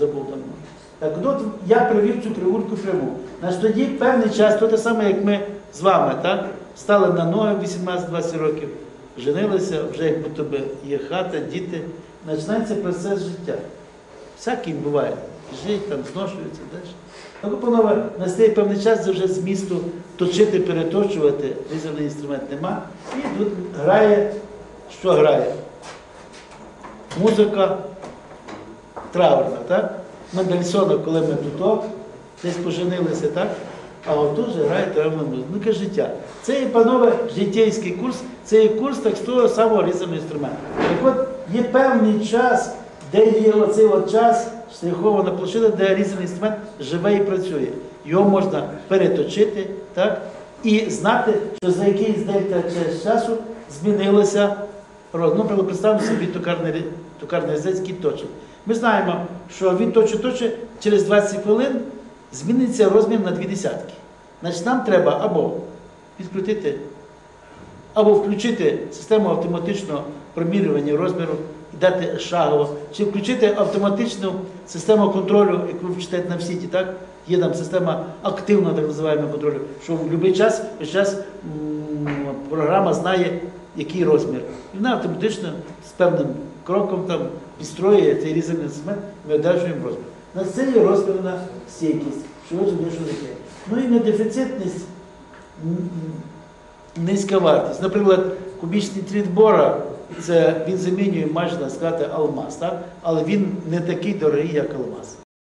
Давно. Так от я привів цю кривурку пряму. Значить, тоді певний час, то те саме, як ми з вами, так? Стали на ноги 18-20 років, женилися, вже як будто би є хата, діти. Починається процес життя. Всякий буває. Жить, там, зношується, далі. Так, панове, настає певний час, вже змісту точити, переточувати, різаний інструмент нема. І тут грає, що грає? Музика траурна, так? Мендельсона, коли ми тут десь поженилися, так? А отут же грає траурна музика. Ну, яке життя. Це є, панове, життєйський курс, це є курс так з того самого різаного інструменту. Так от є певний час, де є оцей от час, штрихована площина, де різаний інструмент живе і працює. Його можна переточити, так? І знати, що за якийсь дельта час часу змінилося роз. Ну, представимо собі токарний, токарний який точить. Ми знаємо, що він точить точить, через 20 хвилин зміниться розмір на дві десятки. Значить, нам треба або відкрутити, або включити систему автоматичного промірювання розміру і дати шагово, чи включити автоматичну систему контролю, яку ви вчитаєте на всіті, так? Є там система активного так називаємо контролю, що в будь-який час, час програма знає, який розмір. І вона автоматично з певним кроком там підстроює цей різальний інструмент, ми одержуємо розмір. На це є розмірна стійкість, що ви розумієте, що таке. Ну і недефіцитність м, м, низька вартість. Наприклад, кубічний тріт бора, це він замінює майже так сказати алмаз, так? але він не такий дорогий, як алмаз.